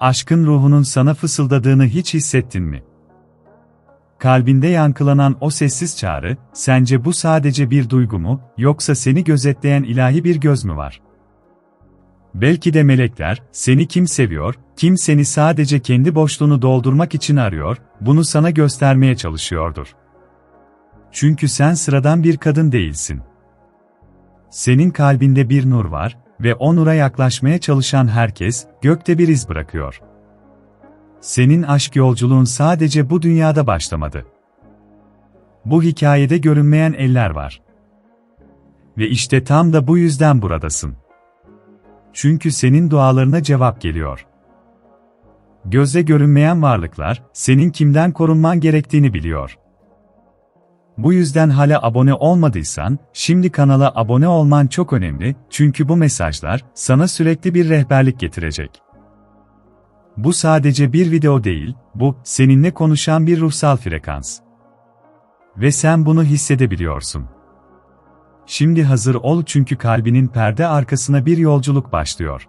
aşkın ruhunun sana fısıldadığını hiç hissettin mi? Kalbinde yankılanan o sessiz çağrı, sence bu sadece bir duygu mu, yoksa seni gözetleyen ilahi bir göz mü var? Belki de melekler, seni kim seviyor, kim seni sadece kendi boşluğunu doldurmak için arıyor, bunu sana göstermeye çalışıyordur. Çünkü sen sıradan bir kadın değilsin. Senin kalbinde bir nur var ve o yaklaşmaya çalışan herkes, gökte bir iz bırakıyor. Senin aşk yolculuğun sadece bu dünyada başlamadı. Bu hikayede görünmeyen eller var. Ve işte tam da bu yüzden buradasın. Çünkü senin dualarına cevap geliyor. Gözle görünmeyen varlıklar, senin kimden korunman gerektiğini biliyor. Bu yüzden hala abone olmadıysan, şimdi kanala abone olman çok önemli, çünkü bu mesajlar, sana sürekli bir rehberlik getirecek. Bu sadece bir video değil, bu, seninle konuşan bir ruhsal frekans. Ve sen bunu hissedebiliyorsun. Şimdi hazır ol çünkü kalbinin perde arkasına bir yolculuk başlıyor.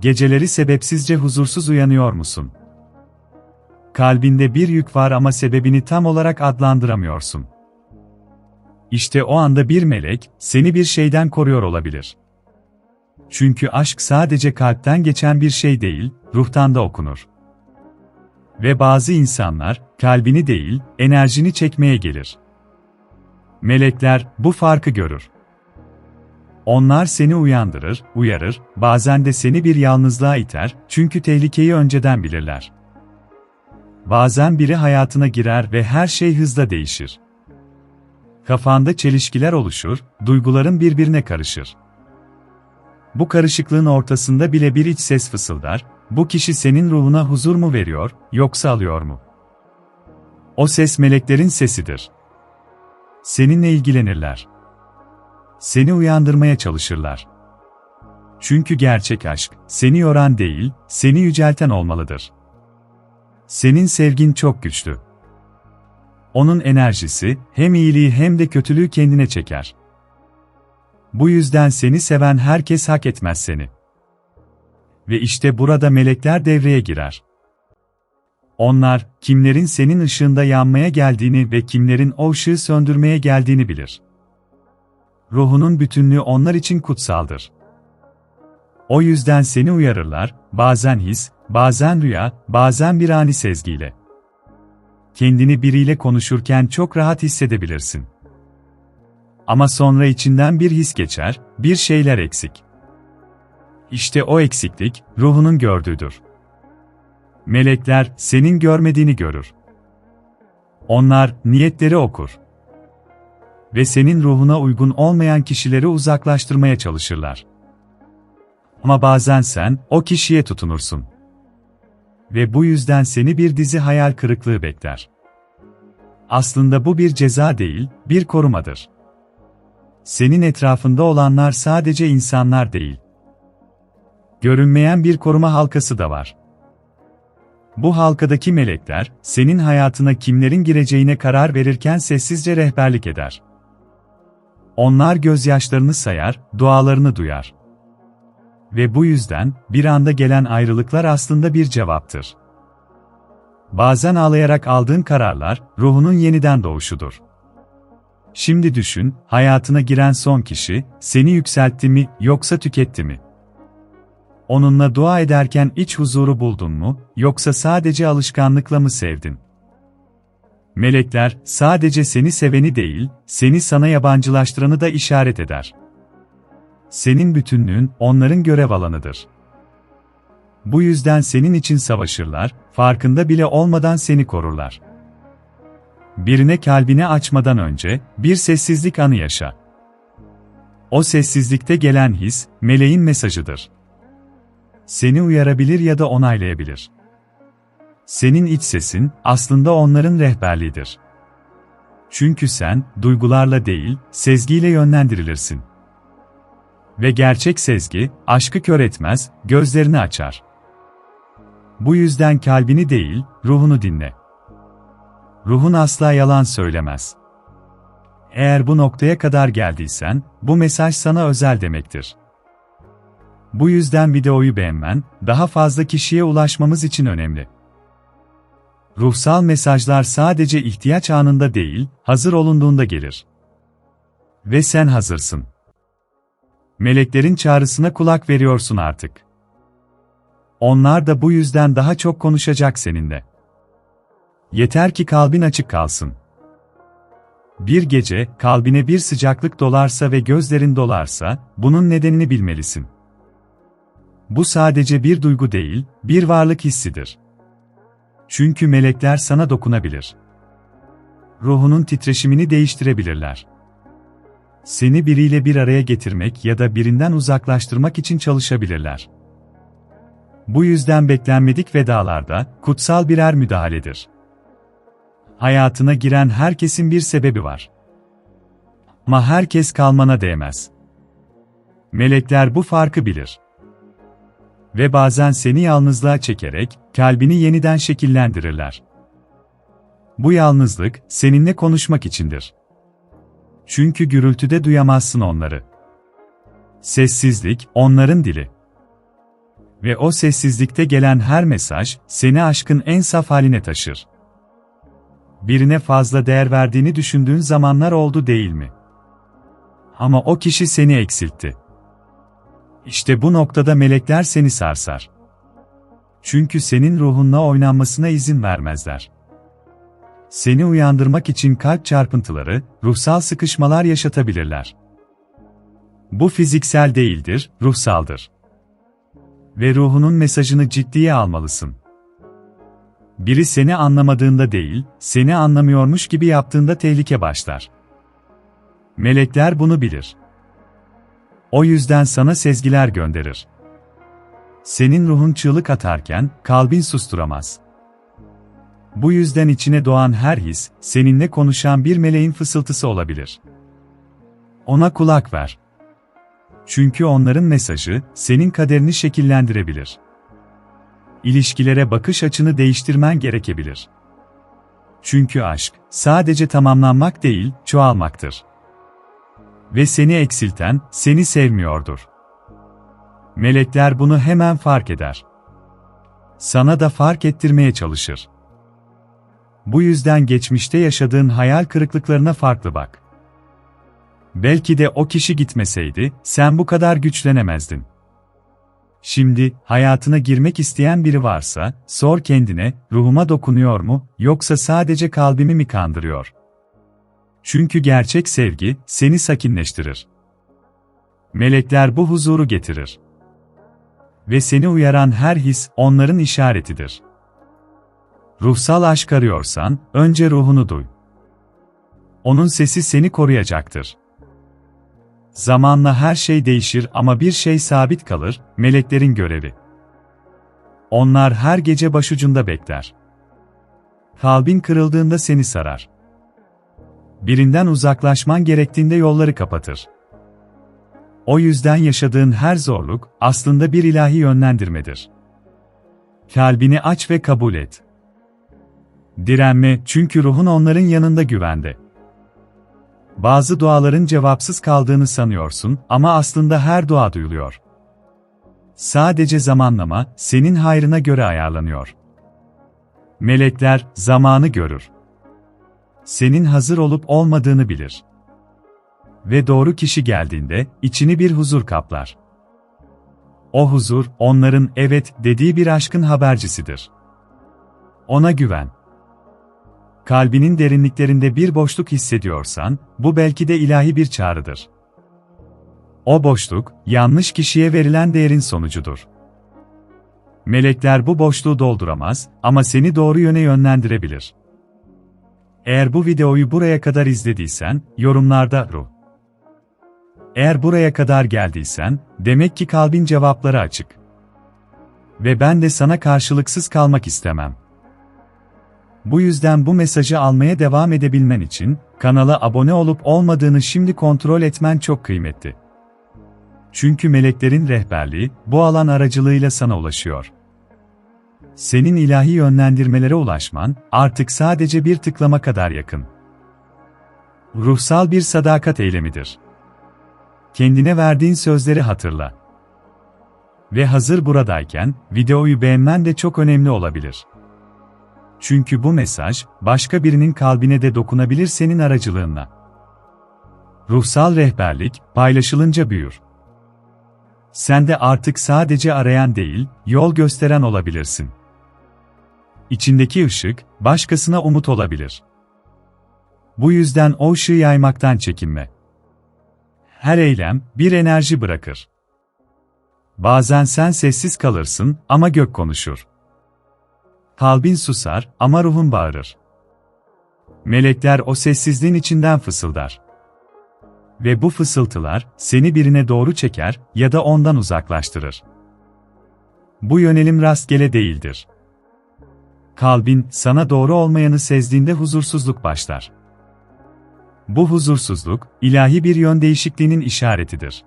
Geceleri sebepsizce huzursuz uyanıyor musun? Kalbinde bir yük var ama sebebini tam olarak adlandıramıyorsun. İşte o anda bir melek, seni bir şeyden koruyor olabilir. Çünkü aşk sadece kalpten geçen bir şey değil, ruhtan da okunur. Ve bazı insanlar, kalbini değil, enerjini çekmeye gelir. Melekler, bu farkı görür. Onlar seni uyandırır, uyarır, bazen de seni bir yalnızlığa iter, çünkü tehlikeyi önceden bilirler. Bazen biri hayatına girer ve her şey hızla değişir. Kafanda çelişkiler oluşur, duyguların birbirine karışır. Bu karışıklığın ortasında bile bir iç ses fısıldar, bu kişi senin ruhuna huzur mu veriyor, yoksa alıyor mu? O ses meleklerin sesidir. Seninle ilgilenirler. Seni uyandırmaya çalışırlar. Çünkü gerçek aşk, seni yoran değil, seni yücelten olmalıdır. Senin sevgin çok güçlü. Onun enerjisi, hem iyiliği hem de kötülüğü kendine çeker. Bu yüzden seni seven herkes hak etmez seni. Ve işte burada melekler devreye girer. Onlar, kimlerin senin ışığında yanmaya geldiğini ve kimlerin o ışığı söndürmeye geldiğini bilir. Ruhunun bütünlüğü onlar için kutsaldır. O yüzden seni uyarırlar, bazen his, bazen rüya, bazen bir ani sezgiyle. Kendini biriyle konuşurken çok rahat hissedebilirsin. Ama sonra içinden bir his geçer, bir şeyler eksik. İşte o eksiklik, ruhunun gördüğüdür. Melekler, senin görmediğini görür. Onlar, niyetleri okur. Ve senin ruhuna uygun olmayan kişileri uzaklaştırmaya çalışırlar. Ama bazen sen, o kişiye tutunursun. Ve bu yüzden seni bir dizi hayal kırıklığı bekler. Aslında bu bir ceza değil, bir korumadır. Senin etrafında olanlar sadece insanlar değil. Görünmeyen bir koruma halkası da var. Bu halkadaki melekler, senin hayatına kimlerin gireceğine karar verirken sessizce rehberlik eder. Onlar gözyaşlarını sayar, dualarını duyar. Ve bu yüzden, bir anda gelen ayrılıklar aslında bir cevaptır. Bazen ağlayarak aldığın kararlar, ruhunun yeniden doğuşudur. Şimdi düşün, hayatına giren son kişi, seni yükseltti mi, yoksa tüketti mi? Onunla dua ederken iç huzuru buldun mu, yoksa sadece alışkanlıkla mı sevdin? Melekler, sadece seni seveni değil, seni sana yabancılaştıranı da işaret eder. Senin bütünlüğün, onların görev alanıdır. Bu yüzden senin için savaşırlar, farkında bile olmadan seni korurlar. Birine kalbini açmadan önce, bir sessizlik anı yaşa. O sessizlikte gelen his, meleğin mesajıdır. Seni uyarabilir ya da onaylayabilir. Senin iç sesin, aslında onların rehberliğidir. Çünkü sen, duygularla değil, sezgiyle yönlendirilirsin. Ve gerçek sezgi, aşkı kör etmez, gözlerini açar. Bu yüzden kalbini değil, ruhunu dinle. Ruhun asla yalan söylemez. Eğer bu noktaya kadar geldiysen, bu mesaj sana özel demektir. Bu yüzden videoyu beğenmen, daha fazla kişiye ulaşmamız için önemli. Ruhsal mesajlar sadece ihtiyaç anında değil, hazır olunduğunda gelir. Ve sen hazırsın. Meleklerin çağrısına kulak veriyorsun artık. Onlar da bu yüzden daha çok konuşacak seninle. Yeter ki kalbin açık kalsın. Bir gece, kalbine bir sıcaklık dolarsa ve gözlerin dolarsa, bunun nedenini bilmelisin. Bu sadece bir duygu değil, bir varlık hissidir. Çünkü melekler sana dokunabilir. Ruhunun titreşimini değiştirebilirler. Seni biriyle bir araya getirmek ya da birinden uzaklaştırmak için çalışabilirler. Bu yüzden beklenmedik vedalarda kutsal birer müdahaledir. Hayatına giren herkesin bir sebebi var. Ama herkes kalmana değmez. Melekler bu farkı bilir. Ve bazen seni yalnızlığa çekerek kalbini yeniden şekillendirirler. Bu yalnızlık seninle konuşmak içindir. Çünkü gürültüde duyamazsın onları. Sessizlik onların dili. Ve o sessizlikte gelen her mesaj seni aşkın en saf haline taşır. Birine fazla değer verdiğini düşündüğün zamanlar oldu değil mi? Ama o kişi seni eksiltti. İşte bu noktada melekler seni sarsar. Çünkü senin ruhunla oynanmasına izin vermezler. Seni uyandırmak için kalp çarpıntıları, ruhsal sıkışmalar yaşatabilirler. Bu fiziksel değildir, ruhsaldır. Ve ruhunun mesajını ciddiye almalısın. Biri seni anlamadığında değil, seni anlamıyormuş gibi yaptığında tehlike başlar. Melekler bunu bilir. O yüzden sana sezgiler gönderir. Senin ruhun çığlık atarken kalbin susturamaz. Bu yüzden içine doğan her his, seninle konuşan bir meleğin fısıltısı olabilir. Ona kulak ver. Çünkü onların mesajı, senin kaderini şekillendirebilir. İlişkilere bakış açını değiştirmen gerekebilir. Çünkü aşk, sadece tamamlanmak değil, çoğalmaktır. Ve seni eksilten, seni sevmiyordur. Melekler bunu hemen fark eder. Sana da fark ettirmeye çalışır. Bu yüzden geçmişte yaşadığın hayal kırıklıklarına farklı bak. Belki de o kişi gitmeseydi, sen bu kadar güçlenemezdin. Şimdi, hayatına girmek isteyen biri varsa, sor kendine, ruhuma dokunuyor mu, yoksa sadece kalbimi mi kandırıyor? Çünkü gerçek sevgi, seni sakinleştirir. Melekler bu huzuru getirir. Ve seni uyaran her his, onların işaretidir. Ruhsal aşk arıyorsan, önce ruhunu duy. Onun sesi seni koruyacaktır. Zamanla her şey değişir ama bir şey sabit kalır, meleklerin görevi. Onlar her gece başucunda bekler. Kalbin kırıldığında seni sarar. Birinden uzaklaşman gerektiğinde yolları kapatır. O yüzden yaşadığın her zorluk aslında bir ilahi yönlendirmedir. Kalbini aç ve kabul et. Direnme çünkü ruhun onların yanında güvende. Bazı duaların cevapsız kaldığını sanıyorsun ama aslında her dua duyuluyor. Sadece zamanlama senin hayrına göre ayarlanıyor. Melekler zamanı görür. Senin hazır olup olmadığını bilir. Ve doğru kişi geldiğinde içini bir huzur kaplar. O huzur onların evet dediği bir aşkın habercisidir. Ona güven kalbinin derinliklerinde bir boşluk hissediyorsan, bu belki de ilahi bir çağrıdır. O boşluk, yanlış kişiye verilen değerin sonucudur. Melekler bu boşluğu dolduramaz ama seni doğru yöne yönlendirebilir. Eğer bu videoyu buraya kadar izlediysen, yorumlarda ruh. Eğer buraya kadar geldiysen, demek ki kalbin cevapları açık. Ve ben de sana karşılıksız kalmak istemem. Bu yüzden bu mesajı almaya devam edebilmen için, kanala abone olup olmadığını şimdi kontrol etmen çok kıymetli. Çünkü meleklerin rehberliği, bu alan aracılığıyla sana ulaşıyor. Senin ilahi yönlendirmelere ulaşman, artık sadece bir tıklama kadar yakın. Ruhsal bir sadakat eylemidir. Kendine verdiğin sözleri hatırla. Ve hazır buradayken, videoyu beğenmen de çok önemli olabilir. Çünkü bu mesaj, başka birinin kalbine de dokunabilir senin aracılığınla. Ruhsal rehberlik, paylaşılınca büyür. Sen de artık sadece arayan değil, yol gösteren olabilirsin. İçindeki ışık, başkasına umut olabilir. Bu yüzden o ışığı yaymaktan çekinme. Her eylem, bir enerji bırakır. Bazen sen sessiz kalırsın ama gök konuşur. Kalbin susar ama ruhun bağırır. Melekler o sessizliğin içinden fısıldar. Ve bu fısıltılar seni birine doğru çeker ya da ondan uzaklaştırır. Bu yönelim rastgele değildir. Kalbin sana doğru olmayanı sezdiğinde huzursuzluk başlar. Bu huzursuzluk ilahi bir yön değişikliğinin işaretidir.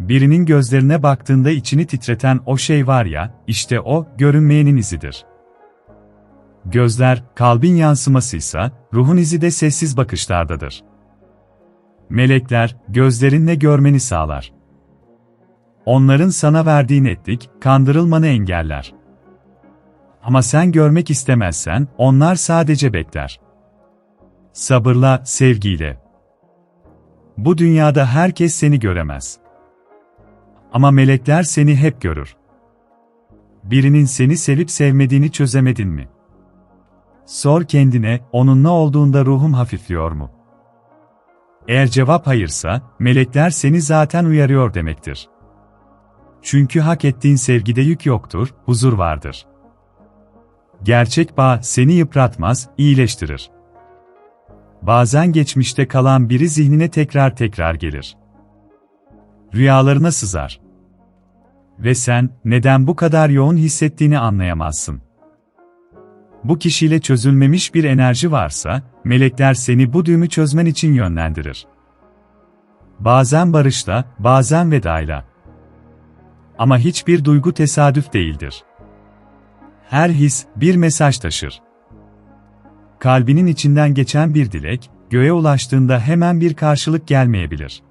Birinin gözlerine baktığında içini titreten o şey var ya, işte o, görünmeyenin izidir. Gözler, kalbin yansımasıysa, ruhun izi de sessiz bakışlardadır. Melekler, gözlerinle görmeni sağlar. Onların sana verdiği netlik, kandırılmanı engeller. Ama sen görmek istemezsen, onlar sadece bekler. Sabırla, sevgiyle. Bu dünyada herkes seni göremez. Ama melekler seni hep görür. Birinin seni sevip sevmediğini çözemedin mi? Sor kendine, onunla olduğunda ruhum hafifliyor mu? Eğer cevap hayırsa, melekler seni zaten uyarıyor demektir. Çünkü hak ettiğin sevgide yük yoktur, huzur vardır. Gerçek bağ seni yıpratmaz, iyileştirir. Bazen geçmişte kalan biri zihnine tekrar tekrar gelir. Rüyalarına sızar. Ve sen, neden bu kadar yoğun hissettiğini anlayamazsın. Bu kişiyle çözülmemiş bir enerji varsa, melekler seni bu düğümü çözmen için yönlendirir. Bazen barışla, bazen vedayla. Ama hiçbir duygu tesadüf değildir. Her his, bir mesaj taşır. Kalbinin içinden geçen bir dilek, göğe ulaştığında hemen bir karşılık gelmeyebilir.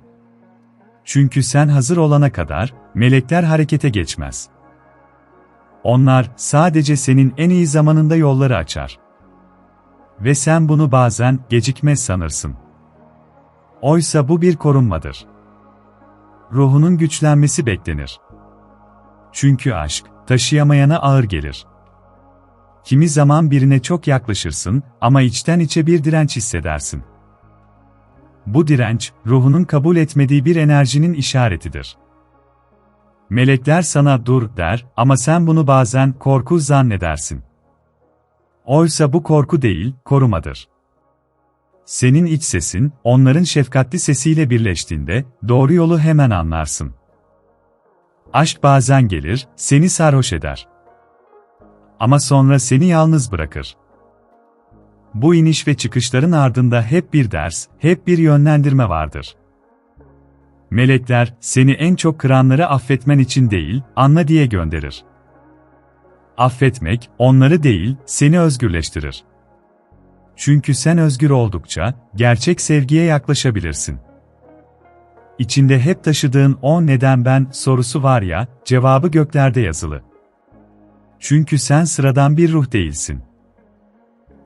Çünkü sen hazır olana kadar, melekler harekete geçmez. Onlar sadece senin en iyi zamanında yolları açar. Ve sen bunu bazen gecikmez sanırsın. Oysa bu bir korunmadır. Ruhunun güçlenmesi beklenir. Çünkü aşk, taşıyamayana ağır gelir. Kimi zaman birine çok yaklaşırsın ama içten içe bir direnç hissedersin. Bu direnç, ruhunun kabul etmediği bir enerjinin işaretidir. Melekler sana dur der ama sen bunu bazen korku zannedersin. Oysa bu korku değil, korumadır. Senin iç sesin, onların şefkatli sesiyle birleştiğinde, doğru yolu hemen anlarsın. Aşk bazen gelir, seni sarhoş eder. Ama sonra seni yalnız bırakır. Bu iniş ve çıkışların ardında hep bir ders, hep bir yönlendirme vardır. Melekler, seni en çok kıranları affetmen için değil, anla diye gönderir. Affetmek, onları değil, seni özgürleştirir. Çünkü sen özgür oldukça, gerçek sevgiye yaklaşabilirsin. İçinde hep taşıdığın o neden ben sorusu var ya, cevabı göklerde yazılı. Çünkü sen sıradan bir ruh değilsin.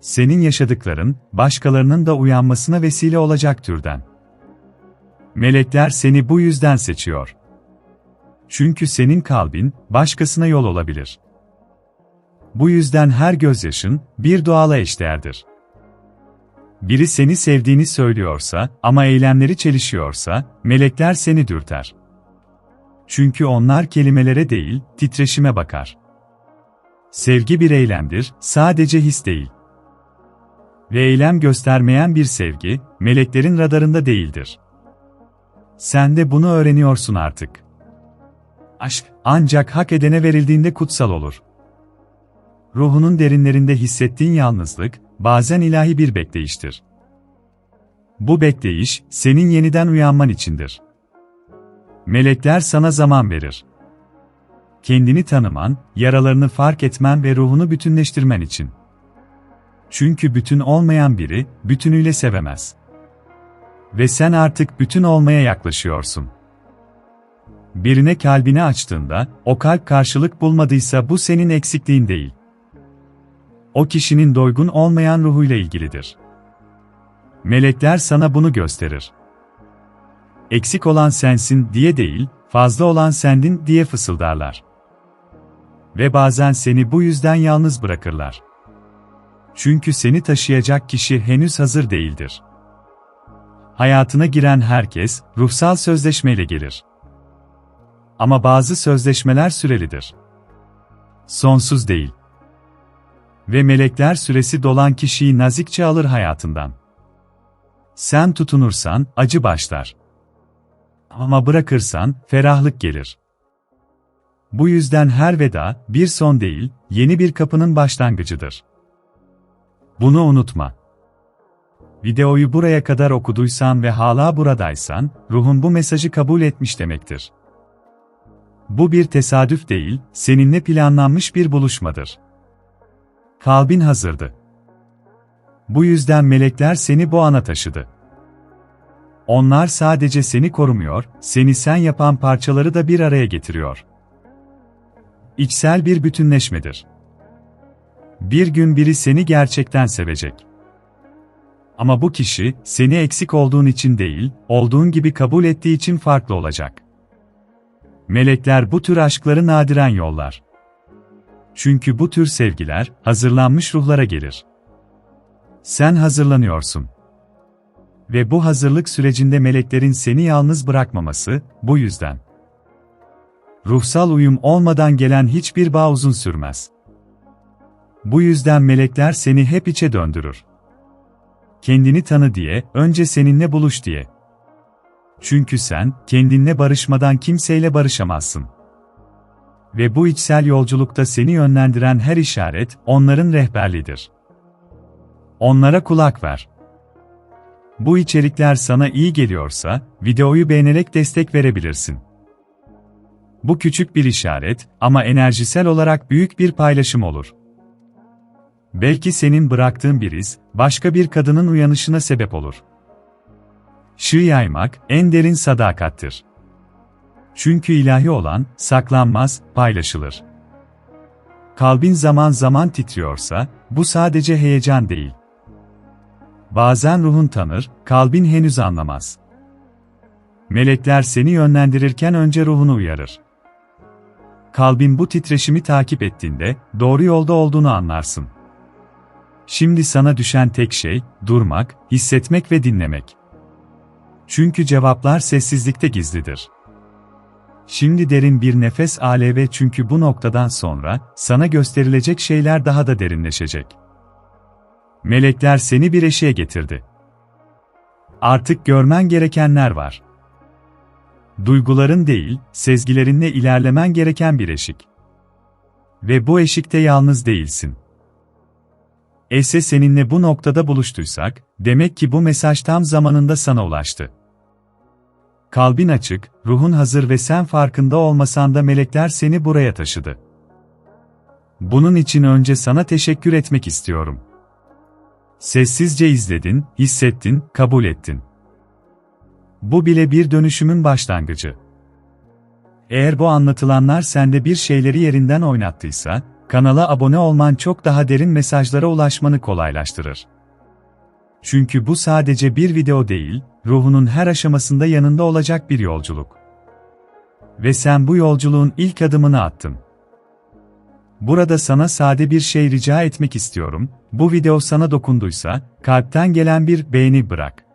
Senin yaşadıkların, başkalarının da uyanmasına vesile olacak türden. Melekler seni bu yüzden seçiyor. Çünkü senin kalbin, başkasına yol olabilir. Bu yüzden her gözyaşın, bir duala eşdeğerdir. Biri seni sevdiğini söylüyorsa, ama eylemleri çelişiyorsa, melekler seni dürter. Çünkü onlar kelimelere değil, titreşime bakar. Sevgi bir eylemdir, sadece his değil. Ve eylem göstermeyen bir sevgi, meleklerin radarında değildir. Sen de bunu öğreniyorsun artık. Aşk, ancak hak edene verildiğinde kutsal olur. Ruhunun derinlerinde hissettiğin yalnızlık, bazen ilahi bir bekleyiştir. Bu bekleyiş, senin yeniden uyanman içindir. Melekler sana zaman verir. Kendini tanıman, yaralarını fark etmen ve ruhunu bütünleştirmen için. Çünkü bütün olmayan biri, bütünüyle sevemez. Ve sen artık bütün olmaya yaklaşıyorsun. Birine kalbini açtığında, o kalp karşılık bulmadıysa bu senin eksikliğin değil. O kişinin doygun olmayan ruhuyla ilgilidir. Melekler sana bunu gösterir. Eksik olan sensin diye değil, fazla olan sendin diye fısıldarlar. Ve bazen seni bu yüzden yalnız bırakırlar. Çünkü seni taşıyacak kişi henüz hazır değildir. Hayatına giren herkes, ruhsal sözleşmeyle gelir. Ama bazı sözleşmeler sürelidir. Sonsuz değil. Ve melekler süresi dolan kişiyi nazikçe alır hayatından. Sen tutunursan, acı başlar. Ama bırakırsan, ferahlık gelir. Bu yüzden her veda, bir son değil, yeni bir kapının başlangıcıdır. Bunu unutma. Videoyu buraya kadar okuduysan ve hala buradaysan, ruhun bu mesajı kabul etmiş demektir. Bu bir tesadüf değil, seninle planlanmış bir buluşmadır. Kalbin hazırdı. Bu yüzden melekler seni bu ana taşıdı. Onlar sadece seni korumuyor, seni sen yapan parçaları da bir araya getiriyor. İçsel bir bütünleşmedir. Bir gün biri seni gerçekten sevecek. Ama bu kişi, seni eksik olduğun için değil, olduğun gibi kabul ettiği için farklı olacak. Melekler bu tür aşkları nadiren yollar. Çünkü bu tür sevgiler, hazırlanmış ruhlara gelir. Sen hazırlanıyorsun. Ve bu hazırlık sürecinde meleklerin seni yalnız bırakmaması, bu yüzden. Ruhsal uyum olmadan gelen hiçbir bağ uzun sürmez. Bu yüzden melekler seni hep içe döndürür. Kendini tanı diye, önce seninle buluş diye. Çünkü sen, kendinle barışmadan kimseyle barışamazsın. Ve bu içsel yolculukta seni yönlendiren her işaret, onların rehberliğidir. Onlara kulak ver. Bu içerikler sana iyi geliyorsa, videoyu beğenerek destek verebilirsin. Bu küçük bir işaret ama enerjisel olarak büyük bir paylaşım olur. Belki senin bıraktığın bir iz, başka bir kadının uyanışına sebep olur. Şığı yaymak, en derin sadakattir. Çünkü ilahi olan, saklanmaz, paylaşılır. Kalbin zaman zaman titriyorsa, bu sadece heyecan değil. Bazen ruhun tanır, kalbin henüz anlamaz. Melekler seni yönlendirirken önce ruhunu uyarır. Kalbin bu titreşimi takip ettiğinde, doğru yolda olduğunu anlarsın. Şimdi sana düşen tek şey, durmak, hissetmek ve dinlemek. Çünkü cevaplar sessizlikte gizlidir. Şimdi derin bir nefes al ve çünkü bu noktadan sonra, sana gösterilecek şeyler daha da derinleşecek. Melekler seni bir eşiğe getirdi. Artık görmen gerekenler var. Duyguların değil, sezgilerinle ilerlemen gereken bir eşik. Ve bu eşikte yalnız değilsin. Ese seninle bu noktada buluştuysak, demek ki bu mesaj tam zamanında sana ulaştı. Kalbin açık, ruhun hazır ve sen farkında olmasan da melekler seni buraya taşıdı. Bunun için önce sana teşekkür etmek istiyorum. Sessizce izledin, hissettin, kabul ettin. Bu bile bir dönüşümün başlangıcı. Eğer bu anlatılanlar sende bir şeyleri yerinden oynattıysa, kanala abone olman çok daha derin mesajlara ulaşmanı kolaylaştırır. Çünkü bu sadece bir video değil, ruhunun her aşamasında yanında olacak bir yolculuk. Ve sen bu yolculuğun ilk adımını attın. Burada sana sade bir şey rica etmek istiyorum, bu video sana dokunduysa, kalpten gelen bir beğeni bırak.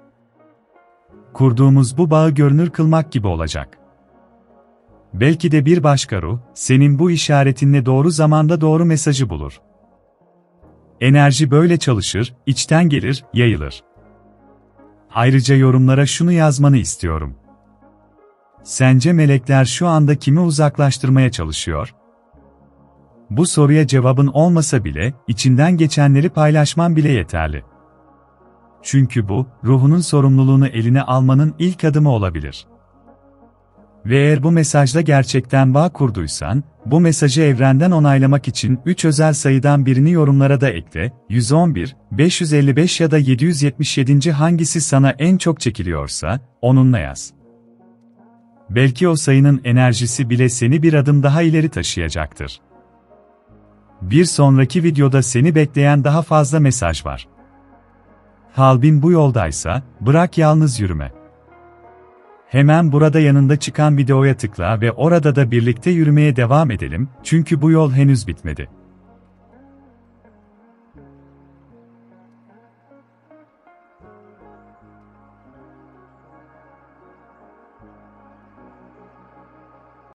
Kurduğumuz bu bağı görünür kılmak gibi olacak. Belki de bir başka ruh, senin bu işaretinle doğru zamanda doğru mesajı bulur. Enerji böyle çalışır, içten gelir, yayılır. Ayrıca yorumlara şunu yazmanı istiyorum. Sence melekler şu anda kimi uzaklaştırmaya çalışıyor? Bu soruya cevabın olmasa bile, içinden geçenleri paylaşman bile yeterli. Çünkü bu, ruhunun sorumluluğunu eline almanın ilk adımı olabilir. Ve eğer bu mesajla gerçekten bağ kurduysan, bu mesajı evrenden onaylamak için 3 özel sayıdan birini yorumlara da ekle, 111, 555 ya da 777. hangisi sana en çok çekiliyorsa, onunla yaz. Belki o sayının enerjisi bile seni bir adım daha ileri taşıyacaktır. Bir sonraki videoda seni bekleyen daha fazla mesaj var. Kalbin bu yoldaysa, bırak yalnız yürüme. Hemen burada yanında çıkan videoya tıkla ve orada da birlikte yürümeye devam edelim, çünkü bu yol henüz bitmedi.